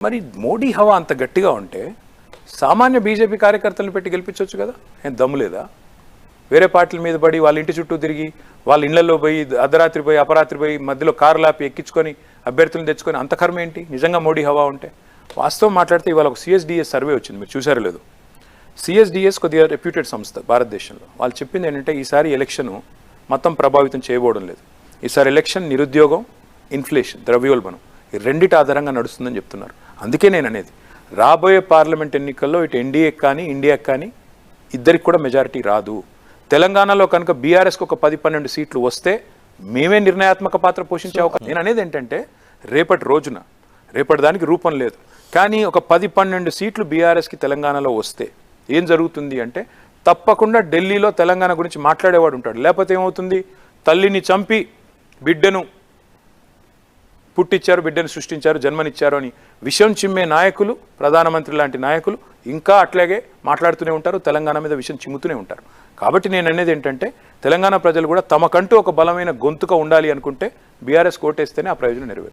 మరి మోడీ హవా అంత గట్టిగా ఉంటే సామాన్య బీజేపీ కార్యకర్తలను పెట్టి గెలిపించవచ్చు కదా? ఏం దమ్ము లేదా? వేరే పార్టీల మీద పడి వాళ్ళ ఇంటి చుట్టూ తిరిగి వాళ్ళ ఇళ్ళలో పోయి అర్ధరాత్రి పోయి అపరాత్రి పోయి మధ్యలో కారు లాపి ఎక్కించుకొని అభ్యర్థులను తెచ్చుకొని అంత కర్మ ఏంటి? నిజంగా మోడీ హవా ఉంటే? వాస్తవం మాట్లాడితే ఇవాళ ఒక సిఎస్డిఎస్ సర్వే వచ్చింది మీరు చూసారో లేదు. సిఎస్డిఎస్ కొద్దిగా రెప్యూటెడ్ సంస్థ భారతదేశంలో. వాళ్ళు చెప్పింది ఏంటంటే ఈసారి ఎలక్షన్ మొత్తం ప్రభావితం చేయబోవడం లేదు. ఈసారి ఎలక్షన్ నిరుద్యోగం ఇన్ఫ్లేషన్ ద్రవ్యోల్బణం. ఈ రెండిటి ఆధారంగా నడుస్తుందని చెప్తున్నారు. అందుకే నేను అనేది రాబోయే పార్లమెంట్ ఎన్నికల్లో ఇటు ఎన్డీఏకి కానీ ఇండియాకి కానీ ఇద్దరికి కూడా మెజారిటీ రాదు. తెలంగాణలో కనుక బీఆర్ఎస్కి ఒక పది పన్నెండు సీట్లు వస్తే మేమే నిర్ణయాత్మక పాత్ర పోషించే అవకాశం. నేను అనేది ఏంటంటే రేపటి రోజున రేపటి దానికి రూపం లేదు. కానీ ఒక పది పన్నెండు సీట్లు బీఆర్ఎస్కి తెలంగాణలో వస్తే ఏం జరుగుతుంది అంటే తప్పకుండా ఢిల్లీలో తెలంగాణ గురించి మాట్లాడేవాడు ఉంటాడు. లేకపోతే ఏమవుతుంది? తల్లిని చంపి బిడ్డను పుట్టించారు బిడ్డను సృష్టించారు జన్మనిచ్చారు అని విషం చిమ్మే నాయకులు ప్రధానమంత్రి లాంటి నాయకులు ఇంకా అట్లాగే మాట్లాడుతూనే ఉంటారు తెలంగాణ మీద విషం చిమ్ముతూనే ఉంటారు. కాబట్టి నేను అనేది ఏంటంటే తెలంగాణ ప్రజలు కూడా తమకంటూ ఒక బలమైన గొంతుక ఉండాలి అనుకుంటే బీఆర్ఎస్ కోటేస్తేనే ఆ ప్రయోజనం నెరవేరు